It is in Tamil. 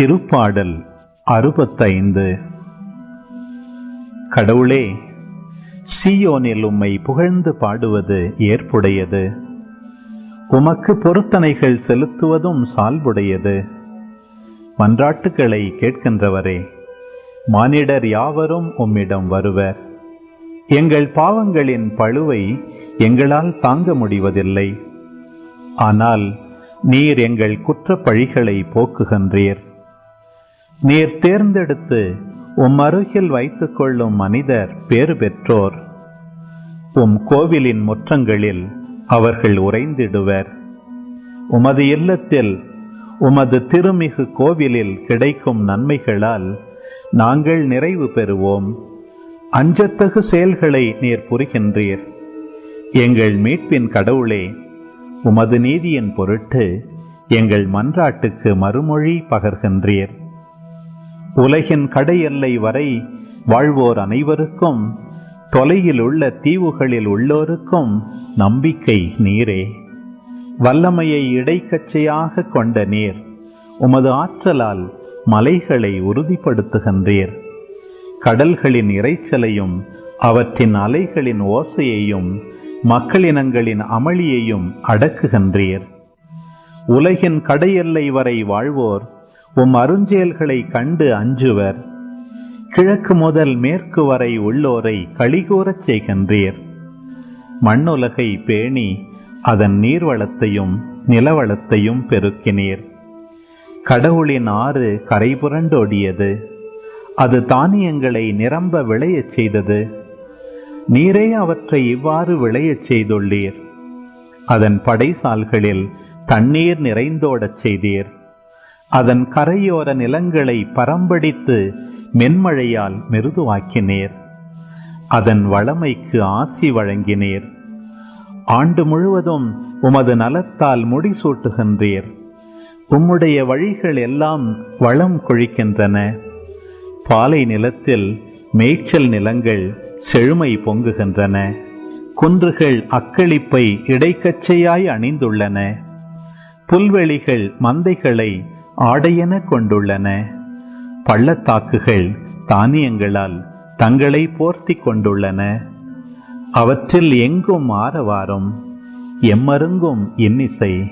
திருப்பாடல் அறுபத்தைந்து. கடவுளே சியோனில் உம்மை புகழ்ந்து பாடுவது ஏற்புடையது. உமக்கு பொருத்தனைகள் செலுத்துவதும் சால்புடையது. மன்றாட்டுக்களை கேட்கின்றவரே மானிடர் யாவரும் உம்மிடம் வருவர். எங்கள் பாவங்களின் பழுவை எங்களால் தாங்க முடிவதில்லை. ஆனால் நீர் எங்கள் குற்றப்பழிகளை போக்குகின்றீர். நீர் தேர்ந்தெடுத்து உம் அருகில் வைத்துக் கொள்ளும் மனிதர் பேறு பெற்றோர். உம் கோவிலின் முற்றங்களில் அவர்கள் உறைந்திடுவர். உமது இல்லத்தில் உமது திருமிகு கோவிலில் கிடைக்கும் நன்மைகளால் நாங்கள் நிறைவு பெறுவோம். அஞ்சத்தகு செயல்களை நீர் புரிகின்றீர். எங்கள் மீட்பின் கடவுளே உமது நீதியின் பொருட்டு எங்கள் மன்றாட்டுக்கு மறுமொழி பகர்கின்றீர். உலகின் கடை எல்லை வரை வாழ்வோர் அனைவருக்கும் தொலையில் உள்ள தீவுகளில் உள்ளோருக்கும் நம்பிக்கை நீரே. வல்லமையை இடைக்கச்சையாக கொண்ட நீர் உமது ஆற்றலால் மலைகளை உறுதிப்படுத்துகின்றீர். கடல்களின் இரைச்சலையும் அவற்றின் அலைகளின் ஓசையையும் மக்களினங்களின் அமளியையும் அடக்குகின்றீர். உலகின் கடையெல்லை வரை வாழ்வோர் உம் அருஞ்செயல்களை கண்டு அஞ்சுவர். கிழக்கு முதல் மேற்கு வரை உள்ளோரை கழிகூறச் செய்கின்றீர். மண்ணுலகை பேணி அதன் நீர்வளத்தையும் நிலவளத்தையும் பெருக்கினீர். கடவுளின் ஆறு கரைபுரண்டோடியது. அது தானியங்களை நிரம்ப விளையச் செய்தது. நீரே அவற்றை இவ்வாறு விளையச் செய்துள்ளீர். அதன் படைசால்களில் தண்ணீர் நிறைந்தோடச் செய்தீர். அதன் கரையோர நிலங்களை பரம்படித்து மென்மழையால் மிருதுவாக்கினேர். அதன் வளமைக்கு ஆசி வழங்கினீர். ஆண்டு முழுவதும் உமது நலத்தால் முடிசூட்டுகின்றீர். உம்முடைய வழிகள் எல்லாம் வளம் கொழிக்கின்றன. பாலை நிலத்தில் மேய்ச்சல் நிலங்கள் செழுமை பொங்குகின்றன. குன்றுகள் அக்களிப்பை இடைக்கச்சையாய் அணிந்துள்ளன. புல்வெளிகள் மந்தைகளை ஆடையென கொண்டுள்ளன. பள்ளத்தாக்குகள் தானியங்களால் தங்களை போர்த்தி கொண்டுள்ளன. அவற்றில் எங்கும் ஆரவாரம் எம்மருங்கும் இன்னிசை.